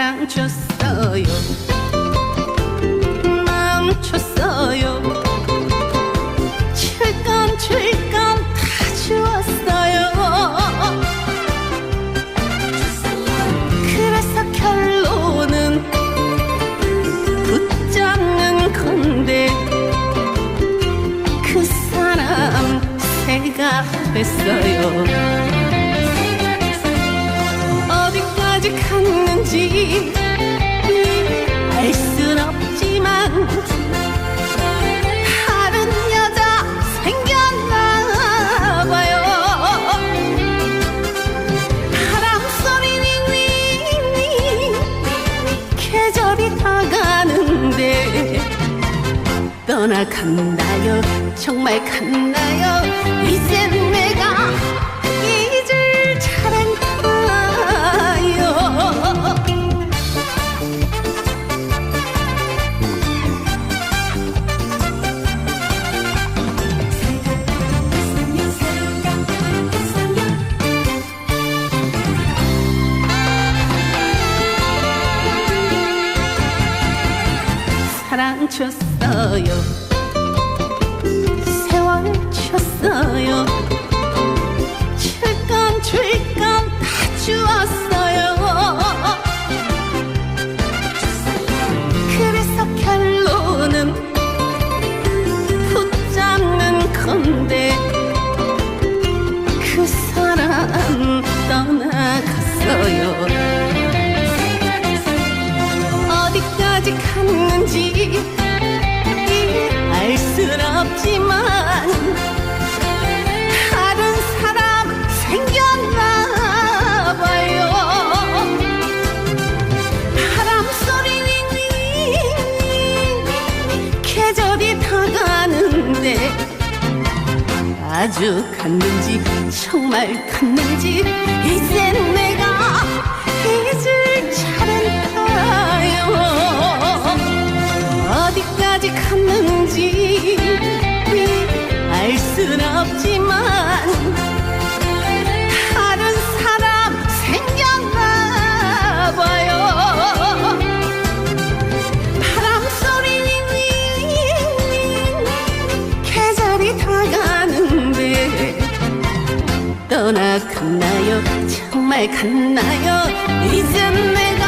사랑 줬어요. 마음 줬어요. 출간 출간 다 주었어요. 그래서 결론은 붙잡는 건데 그 사람 새가 됐어요. 계절이 다가는데. 떠나갔나요? 정말 갔나요 줬어요. 세월 줬어요. 칠건 줄건 다 주었어요. 그래서 결론은 붙잡는 건데 그 사람 떠나갔어요. 어디까지 갔는지 아주 갔는지 정말 갔는지 이젠 내 떠나갔나요? 정말 갔나요? 이젠 내가